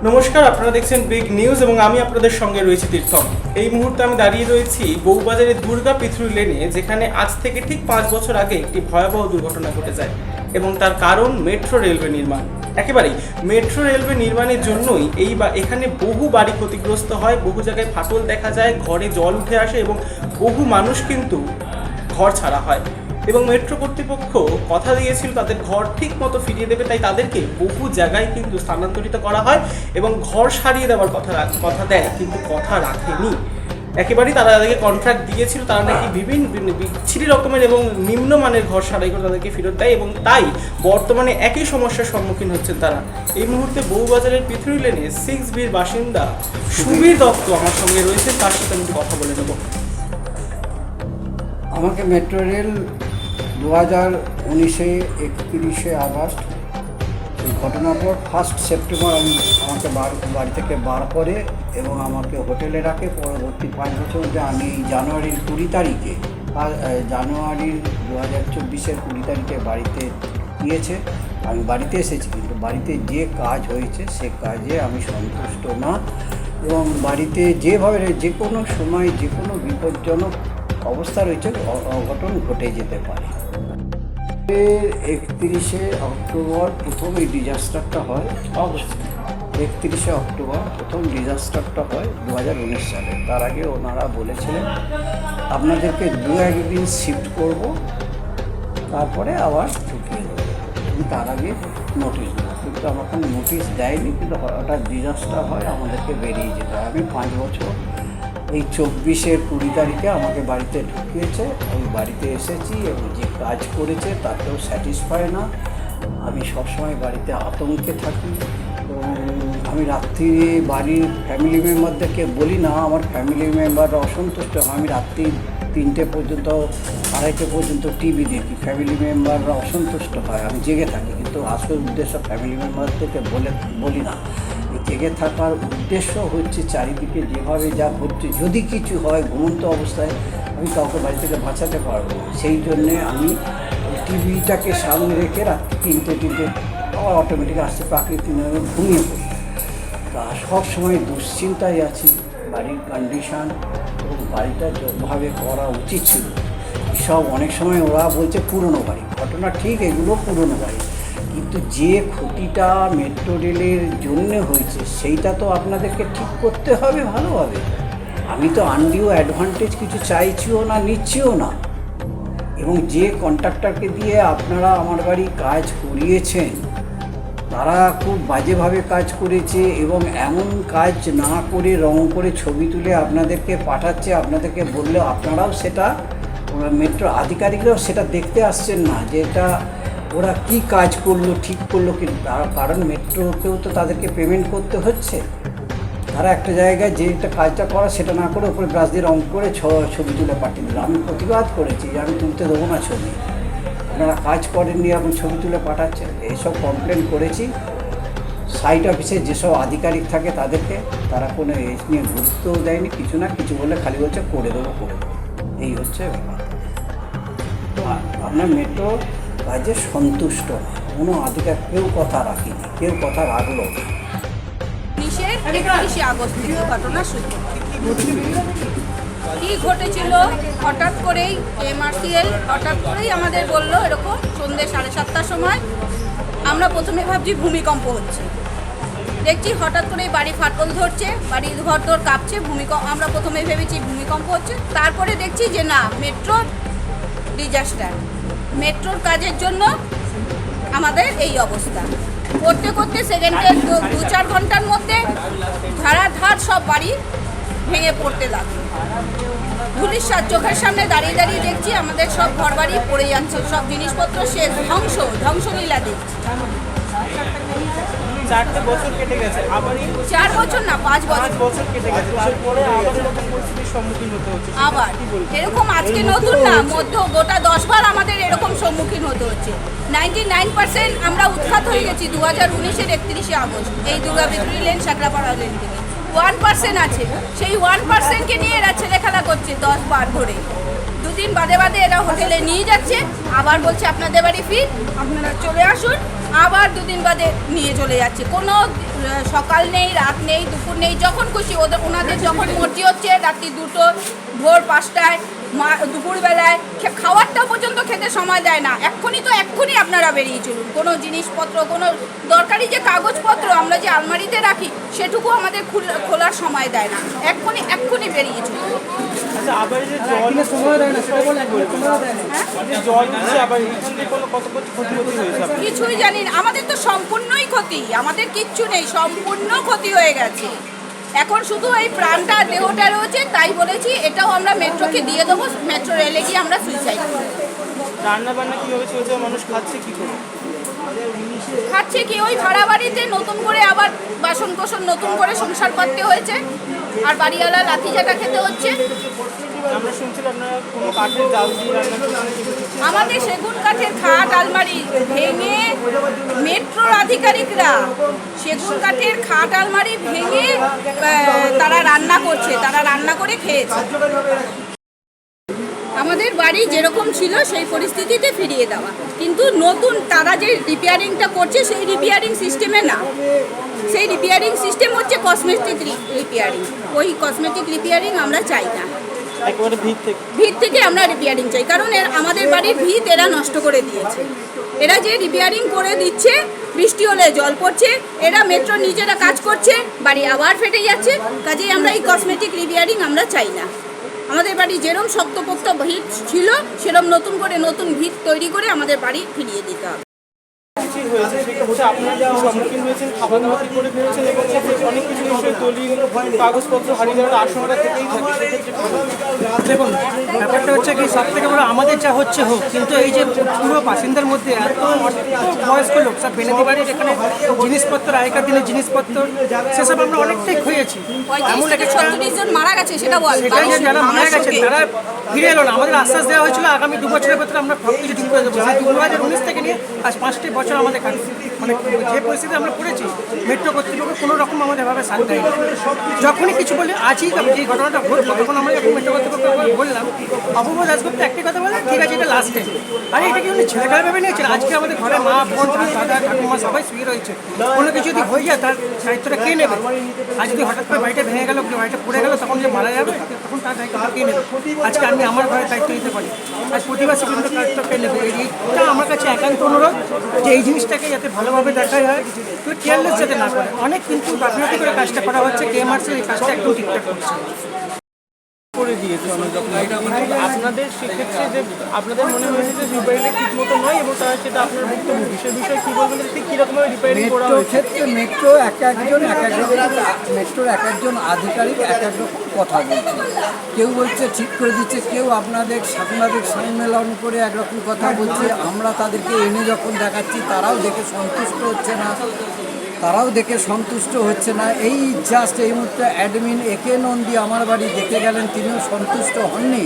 নমস্কার, আপনারা দেখছেন বিগ নিউজ এবং আমি আপনাদের সঙ্গে রয়েছি তীর্থম। এই মুহূর্তে আমি দাঁড়িয়ে রয়েছি বউবাজারের দুর্গা পিথুর লেনে, যেখানে আজ থেকে ঠিক পাঁচ বছর আগে একটি ভয়াবহ দুর্ঘটনা ঘটে যায় এবং তার কারণ মেট্রো রেলওয়ে নির্মাণ। একেবারেই, মেট্রো রেলওয়ে নির্মাণের জন্যই এই বা, এখানে বহু বাড়ি ক্ষতিগ্রস্ত হয়, বহু জায়গায় ফাটল দেখা যায়, ঘরে জল উঠে আসে এবং বহু মানুষ কিন্তু ঘর ছাড়া হয়। এবং মেট্রো কর্তৃপক্ষ কথা দিয়েছিল তাদের ঘর ঠিক মতো ফিরিয়ে দেবে, তাই তাদেরকে বহু জায়গায় কিন্তু স্থানান্তরিত করা হয় এবং ঘর সারিয়ে দেওয়ার কথা কথা দেয়, কিন্তু কথা রাখেনি। একেবারেই তারা তাদেরকে কন্ট্রাক্ট দিয়েছিল, তারা নাকি বিভিন্ন বিচ্ছিরি রকমের এবং নিম্নমানের ঘর সারাই করে তাদেরকে ফেরত দেয় এবং তাই বর্তমানে একই সমস্যার সম্মুখীন হচ্ছেন তারা। এই মুহূর্তে বউবাজারের পৃথিবী লেনে সিক্স বির বাসিন্দা সুবীর দত্ত আমার সঙ্গে রয়েছে তার সাথে আমি কথা বলে নেব। আমাকে মেট্রো রেল দু হাজার উনিশে একত্রিশে আগস্ট, এই ঘটনার পর ফার্স্ট সেপ্টেম্বর আমি আমাকে বার, বাড়ি থেকে বার করে এবং আমাকে হোটেলে রাখে। পরবর্তী পাঁচ বছর যে আমি জানুয়ারির কুড়ি তারিখে জানুয়ারির দু হাজার চব্বিশের কুড়ি তারিখে বাড়িতে দিয়েছে আমি বাড়িতে এসেছি, কিন্তু বাড়িতে যে কাজ হয়েছে, সে কাজে আমি সন্তুষ্ট না। এবং বাড়িতে যেভাবে যে কোনো সময় যে কোনো বিপজ্জনক অবস্থা রয়েছে অঘটন ঘটে যেতে পারে। একত্রিশে অক্টোবর প্রথম এই ডিজাস্টারটা হয়। একত্রিশে অক্টোবর প্রথম ডিজাস্টারটা হয় দু হাজার উনিশ সালে। তার আগে ওনারা বলেছিলেন, আপনাদেরকে দু একদিন শিফট করব, তারপরে আবার দেবো তার আগে নোটিশ দেবো কিন্তু আমাকে নোটিশ দেয়নি, কিন্তু হঠাৎ ডিজাস্টার হয়, আমাদেরকে বেরিয়ে যেতে হয়। আমি পাঁচ বছর এই চব্বিশের কুড়ি তারিখে আমাকে বাড়িতে ঢুকিয়েছে। আমি বাড়িতে এসেছি এবং যে কাজ করেছে তাতেও স্যাটিসফাই না। আমি সবসময় বাড়িতে আতঙ্কে থাকি। আমি রাত্রি বাড়ির ফ্যামিলি মেম্বারদেরকে বলি না, আমার ফ্যামিলি মেম্বাররা অসন্তুষ্ট হয়। আমি রাত্রি তিনটে পর্যন্ত, আড়াইটে পর্যন্ত টিভি দেখি। ফ্যামিলি মেম্বাররা অসন্তুষ্ট হয়। আমি জেগে থাকি। কিন্তু আসল উদ্দেশ্য ফ্যামিলি মেম্বারদেরকে বলে, বলি না। জেগে থাকার উদ্দেশ্য হচ্ছে চারিদিকে যেভাবে যা ঘটছে। যদি কিছু হয়, ঘুমন্ত অবস্থায় আমি কাউকে বাড়ি থেকে বাঁচাতে পারব না। সেই জন্যে আমি টিভিটাকে সামনে রেখে রাত্রি তিনটে তিনটে আবার অটোমেটিক আসতে প্রাকৃতিক নিয়মে ঘুমিয়ে পড়ি। তা সবসময় দুশ্চিন্তায় আছি, বাড়ির কন্ডিশন এবং বাড়িটা যেভাবে করা উচিত ছিল। সব অনেক সময় ওরা বলছে পুরনো বাড়ি। ঘটনা ঠিক এগুলো পুরনো বাড়ি। কিন্তু যে ক্ষতিটা মেট্রো রেলের জন্য হয়েছে, সেইটা তো আপনাদেরকে ঠিক করতে হবে ভালোভাবে। আমি তো আনডিও অ্যাডভান্টেজ কিছু চাইছিও না, নিচ্ছিও না। এবং যে কন্ট্রাক্টরকে দিয়ে আপনারা আমার বাড়ি কাজ করিয়েছেন, তারা খুব বাজেভাবে কাজ করেছে এবং এমন কাজ না করে রং করে ছবি তুলে আপনাদেরকে পাঠাচ্ছে, আপনাদেরকে বললে আপনারাও সেটা মেট্রো আধিকারিকরাও সেটা দেখতে আসছেন না যে এটা ওরা কি কাজ করল, ঠিক করল কি কারণ মেট্রোকেও তো তাদেরকে পেমেন্ট করতে হচ্ছে। তারা একটা জায়গায় যেটা কাজটা করা সেটা না করে ওপরে ব্রাশ দিয়ে রং করে ছ- ছবি তুলে পাঠিয়ে দিল। আমি প্রতিবাদ করেছি যে আমি তুলতে দেবো না ছবি। আপনারা কাজ করেননি এখন ছবি তুলে পাঠাচ্ছেন। এইসব কমপ্লেন করেছি। সাইট অফিসে যেসব আধিকারিক থাকে তাদেরকে, তারা কোনো এ নিয়ে গুরুত্বও দেয়নি, কিছু না, কিছু বলে খালি বলছে, করে দেবো করে দেবো। এই হচ্ছে ব্যাপার। আপনার মেট্রো কাজে সন্তুষ্ট। না কোনো আধিকারিক কেউ কথা রাখেনি কেউ কথা রাখল না। উনিশের একত্রিশে আগস্ট ঘটনা কি ঘটেছিল? হঠাৎ করেই এমআরসিএল হঠাৎ করেই আমাদের বলল এরকম সন্ধ্যে সাড়ে সাতটার সময় আমরা প্রথমে ভাবছি ভূমিকম্প হচ্ছে। দেখছি হঠাৎ করেই বাড়ি ফাটল ধরছে বাড়ি ঘর দর কাঁপছে ভূমিকম্প আমরা প্রথমে ভেবেছি ভূমিকম্প হচ্ছে তারপরে দেখছি যে না মেট্রোর ডিজাস্টার। মেট্রোর কাজের জন্য আমাদের এই অবস্থা। করতে করতে সেকেন্ডে দু- চার ঘণ্টার মধ্যে ধারাধার সব বাড়ি ভেঙে পড়তে লাগল। পুলিশ চোখের সামনে দাঁড়িয়ে দাঁড়িয়ে দেখছি আমাদের সব ঘর বাড়ি পড়ে যাচ্ছে, সব জিনিসপত্র শেষ, ধ্বংস, ধ্বংসলীলা দেখছি। চারটে বছর কেটে গেছে আবারই চার বছর না পাঁচ পাঁচ বছর বছর কেটে গেছে তারপরে আবার এরকম পরিস্থিতির সম্মুখীন হতে হচ্ছে। আবার। এরকম আজকে নতুন না। মধ্য গোটা দশ বার আমাদের এরকম সম্মুখীন হতে হচ্ছে। নাইনটি নাইন পার্সেন্ট আমরা উৎখাত হয়ে গেছি দু হাজার উনিশের একত্রিশে আগস্ট এই দুর্গা বিক্রি লেন সাকরাপাড়া লেন থেকে। ওয়ান পার্সেন্ট আছে। সেই ওয়ান পার্সেন্টকে নিয়ে এরা ছেলে খেলা করছে দশ বার ধরে। দুদিন বাদে বাদে এরা হোটেলে নিয়ে যাচ্ছে আবার বলছে আপনাদের বাড়ি ফির আপনারা চলে আসুন আবার দুদিন বাদে নিয়ে চলে যাচ্ছে। কোনো সকাল নেই, রাত নেই, দুপুর নেই, যখন খুশি ওদের, ওনাদের যখন মর্জি হচ্ছে, রাত্রি দুটো, ভোর পাঁচটায়, মা, দুপুরবেলায় খাওয়ারটা পর্যন্ত খেতে সময় দেয় না। এক্ষুনি তো এক্ষুনি আপনারা বেরিয়ে চলুন। কোনো জিনিসপত্র, কোনো দরকারি যে কাগজপত্র আমরা যে আলমারিতে রাখি, সেটুকু আমাদের খুল- খোলার সময় দেয় না। এক্ষুনি এক্ষুনি বেরিয়ে চলুন। আবার এই যে জল সময় দেয় না সেটা বলে জল দিচ্ছে আবার কোনো কত কত ক্ষতি ক্ষতি হয়েছে কিছুই জানি না। আমাদের তো সম্পূর্ণই ক্ষতি। আমাদের কিচ্ছু নেই। সম্পূর্ণ ক্ষতি হয়ে গেছে। এখন শুধু এই প্রাণটা দেহটা রয়েছে তাই বলেছি এটাও আমরা মেট্রোকে দিয়ে দেবো। মেট্রো রেলে গিয়ে আমরা সুইসাইড করব। রান্না বান্না কীভাবে চলছে? মানুষ খাচ্ছে কি করে? খাচ্ছে কি? ওই ভাড়া বাড়িতে নতুন করে আবার বাসন কোসন নতুন করে সংসার করতে হয়েছে। আর বাড়িওয়ালা লাথি ঝাঁটা খেতে হচ্ছে। আমরা শুনছিলাম আপনারা কোনো কাঠের জাল দিয়ে আমাদের সেগুন কাঠের খাট আলমারি ভেঙে মেট্রোর আধিকারিকরা সেগুন কাঠের খাট আলমারি ভেঙে তারা রান্না করছে তারা রান্না করে খেয়েছে। বাড়ি যেরকম ছিল সেই পরিস্থিতিতে ফিরিয়ে দেওয়া। কিন্তু নতুন তারা যে রিপেয়ারিংটা করছে সেই রিপেয়ারিং সিস্টেমে না। সেই রিপেয়ারিং সিস্টেম হচ্ছে কসমেটিক রিপেয়ারিং ওই কসমেটিক রিপেয়ারিং আমরা চাই না। একেবারে ভিড় থেকে। ভিত থেকে আমরা রিপেয়ারিং চাই। কারণ এর আমাদের বাড়ির ভিত এরা নষ্ট করে দিয়েছে। এরা যে রিপেয়ারিং করে দিচ্ছে বৃষ্টি হলে জল পড়ছে এরা মেট্রো নিজেরা কাজ করছে বাড়ি আবার ফেটে যাচ্ছে কাজেই আমরা এই কসমেটিক রিপেয়ারিং আমরা চাই না। আমাদের বাড়ি যেরম শক্তপোক্ত ভিত ছিল সেরম নতুন করে নতুন ভিত তৈরি করে আমাদের বাড়ি ফিরিয়ে দিতে হবে হয়েছে সেক্ষেত্রে আপনারা যা সম্মুখীন হয়েছেন খাবার দাবার কি করে ফেলেছেন এবং অনেক কিছু বিষয়ে দলিল কাগজপত্র হারিয়ে যাওয়ার আশঙ্কা থেকেই থাকে সেক্ষেত্রে কি বলবেন? দেখুন ব্যাপারটা হচ্ছে কি সব থেকে বড় আমাদের যা হচ্ছে হোক কিন্তু এই যে পুরো বাসিন্দার মধ্যে এত বয়স্ক লোক সব বেনাদি বাড়ির এখানে জিনিসপত্র আগেকার দিনের জিনিসপত্র সেসব আমরা অনেকটাই খুঁজেছি ছত্রিশ জন মারা গেছে সেটা বল। যারা মারা গেছে তারা ফিরে এলো না। আমাদের আশ্বাস দেওয়া হয়েছিল আগামী দু বছরের ভেতরে আমরা সব কিছু ঠিক করে দেবো। দু হাজার উনিশ থেকে নিয়ে আজ পাঁচটি বছর আমাদের কাটছে। মানে যে পরিস্থিতি আমরা পড়েছি মেট্রো কর্তৃপক্ষ কোনো রকম আমাদের ভাবে শান্তি দেয়নি। যখনই কিছু বলে, আজই যে ঘটনাটা ঘটলো, তখন আমরা যখন মেট্রো কর্তৃপক্ষ বললাম, অপূর্ব দাসগুপ্ত একটি কথা বলে, ঠিক আছে, এটা লাস্ট আরে, এটা কি উনি ছেলেকার ভেবে নিয়েছেন? আজকে আমাদের ঘরে মা, বোন, দাদা ঠাকুমা সবাই শুয়ে রয়েছে। কোনো কিছু যদি হয়ে যায়, তার দায়িত্বটা কে নেবে? আজ যদি হঠাৎ করে বাড়িটা ভেঙে গেল কি বাড়িটা পড়ে গেল, তখন যে মারা যাবে, তখন তার দায়িত্বটা কে নেবে? আজকে আমি আমার ঘরের দায়িত্ব নিতে পারি। আজ প্রতিবাসী কিন্তু দায়িত্ব কে নেবে? এইটা আমার কাছে একান্ত অনুরোধ যে এই জিনিসটাকে যাতে ভালোভাবে দেখাই হয়। তো কেয়ারলেস যাতে না করে। অনেক কিন্তু গাফিলতি করে কাজটা করা হচ্ছে কেএমআরসি এই কাজটা একদম ঠিকঠাক করছে। করে দিয়েছে অনেক রকম। আপনাদের সেক্ষেত্রে যে আপনাদের মনে হয়েছে যে রিপেয়ারিংটা ঠিক মতো নয় এবং তারা সেটা আপনার ভুক্তভোগী সে বিষয়ে কী বলবেন? যে ঠিক কীরকমভাবে রিপেয়ারিং করা মেট্রোর ক্ষেত্রে মেট্রো এক একজন এক এক রকম মেট্রোর এক একজন আধিকারিক এক এক রকম কথা বলছে। কেউ বলছে ঠিক করে দিচ্ছে। কেউ আপনাদের সাংবাদিক সম্মেলন করে একরকম কথা বলছে। আমরা তাদেরকে এনে যখন দেখাচ্ছি তারাও দেখে সন্তুষ্ট হচ্ছে না। তারাও দেখে সন্তুষ্ট হচ্ছে না। এই জাস্ট এই মুহূর্তে অ্যাডমিন একে নন্দী আমার বাড়ি দেখে গেলেন, তিনিও সন্তুষ্ট হননি।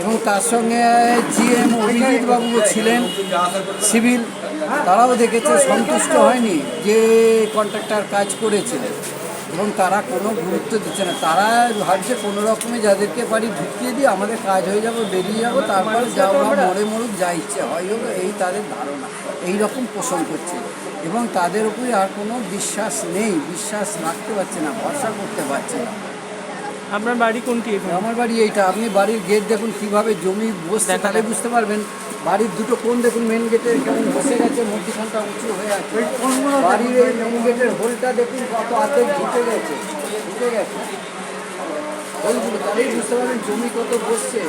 এবং তার সঙ্গে জিএম অভিজিৎ বাবুও ছিলেন সিভিল তারাও দেখেছে সন্তুষ্ট হয়নি যে কন্ট্রাক্টর কাজ করেছিলেন এবং তারা কোনো গুরুত্ব দিচ্ছে না। তারা ভাবছে কোনো রকমে যাদেরকে পারি ঢুকিয়ে দিয়ে আমাদের কাজ হয়ে যাবে, বেরিয়ে যাব, তারপরে যা ওরা মরে মরুক, যা ইচ্ছে হয় হোক, এই তাদের ধারণা। এই রকম পোষণ করছে। এবং তাদের উপরে আর কোনো বিশ্বাস নেই বিশ্বাস রাখতে পারছে না ভরসা করতে পারছে না। আপনার বাড়ি কোনটি আমার বাড়ি এইটা আপনি বাড়ির গেট দেখুন কীভাবে জমি বসছে তাহলে বুঝতে পারবেন। বাড়ির দুটো কোন দেখুন মেন গেটে কেমন বসে গেছে মধ্যখানটা উঁচু হয়ে আছে। বাড়ির এই মেন গেটের হোলটা দেখুন কত হাতে ঢুকে গেছে ঢুকে গেছে। হোলগুলো তাহলেই বুঝতে পারবেন জমি কত বসছে।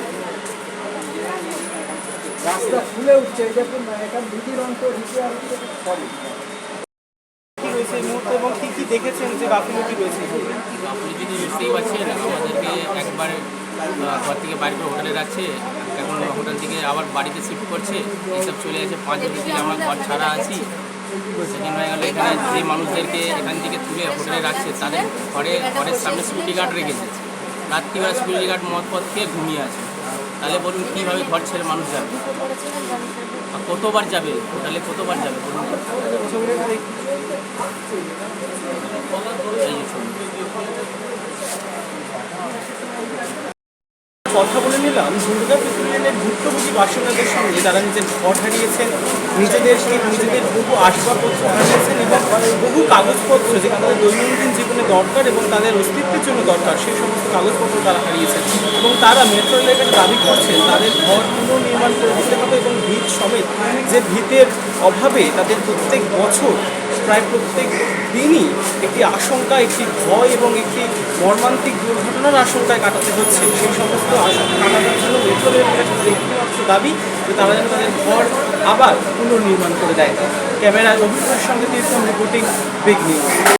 রাস্তা ফুলে উঠছে দেখুন না এখান দুটির অন্ত ঢুকে আর সরি কি রয়েছে এই মুহূর্তে এবং কী কী দেখেছেন যে গাফিলতি রয়েছে? বুঝতেই পারছেন আমাদেরকে একবার ঘর থেকে বাইরে করে হোটেলে রাখছে এখন হোটেল থেকে আবার বাড়িতে শিফট করছে এইসব চলে আসে পাঁচ থেকে আমরা ঘর ছাড়া আছি। সেদিন হয়ে গেল এখানে যে মানুষদেরকে এখান থেকে তুলে হোটেলে রাখছে তাদের ঘরে ঘরের সামনে সিকিউরিটি গার্ড রেখেছে রাত্রিবেলা সিকিউরিটি গার্ড মদ পথ খেয়ে ঘুমিয়ে আছে। তাহলে বলুন কীভাবে ঘর ছেড়ে মানুষ যাবে? আর কতবার যাবে? তাহলে কতবার যাবে বলুন। কথা বলে নিলাম দুর্গা পৃথিবী মেট্রোরেলের ভুক্তভোগী বাসিন্দাদের সঙ্গে তারা নিজের ঘর হারিয়েছেন নিজেদের নিজেদের বহু আসবাবপত্র হারিয়েছেন এবং বহু কাগজপত্র যে তাদের দৈনন্দিন জীবনে দরকার এবং তাদের অস্তিত্বের জন্য দরকার, সেই সমস্ত কাগজপত্র তারা হারিয়েছেন এবং তারা মেট্রো রেলের দাবি করছেন, তাদের ঘর পুনর্নির্মাণ করে দিতে হবে এবং ভিত সমেত যে ভিতের অভাবে তাদের প্রত্যেক বছর প্রায় প্রত্যেক দিনই একটি আশঙ্কা, একটি ভয় এবং একটি মর্মান্তিক দুর্ঘটনার আশঙ্কায় কাটাতে হচ্ছে। সেই সমস্ত আশঙ্কা কাটানোর জন্য মেট্রো একটিমাত্র দাবি যে তারা যেন তাদের ঘর আবার পুনর্নির্মাণ করে দেয়। ক্যামেরায় অভিজ্ঞতার সঙ্গে তীর্থ রিপোর্টিং বিগ নিউজ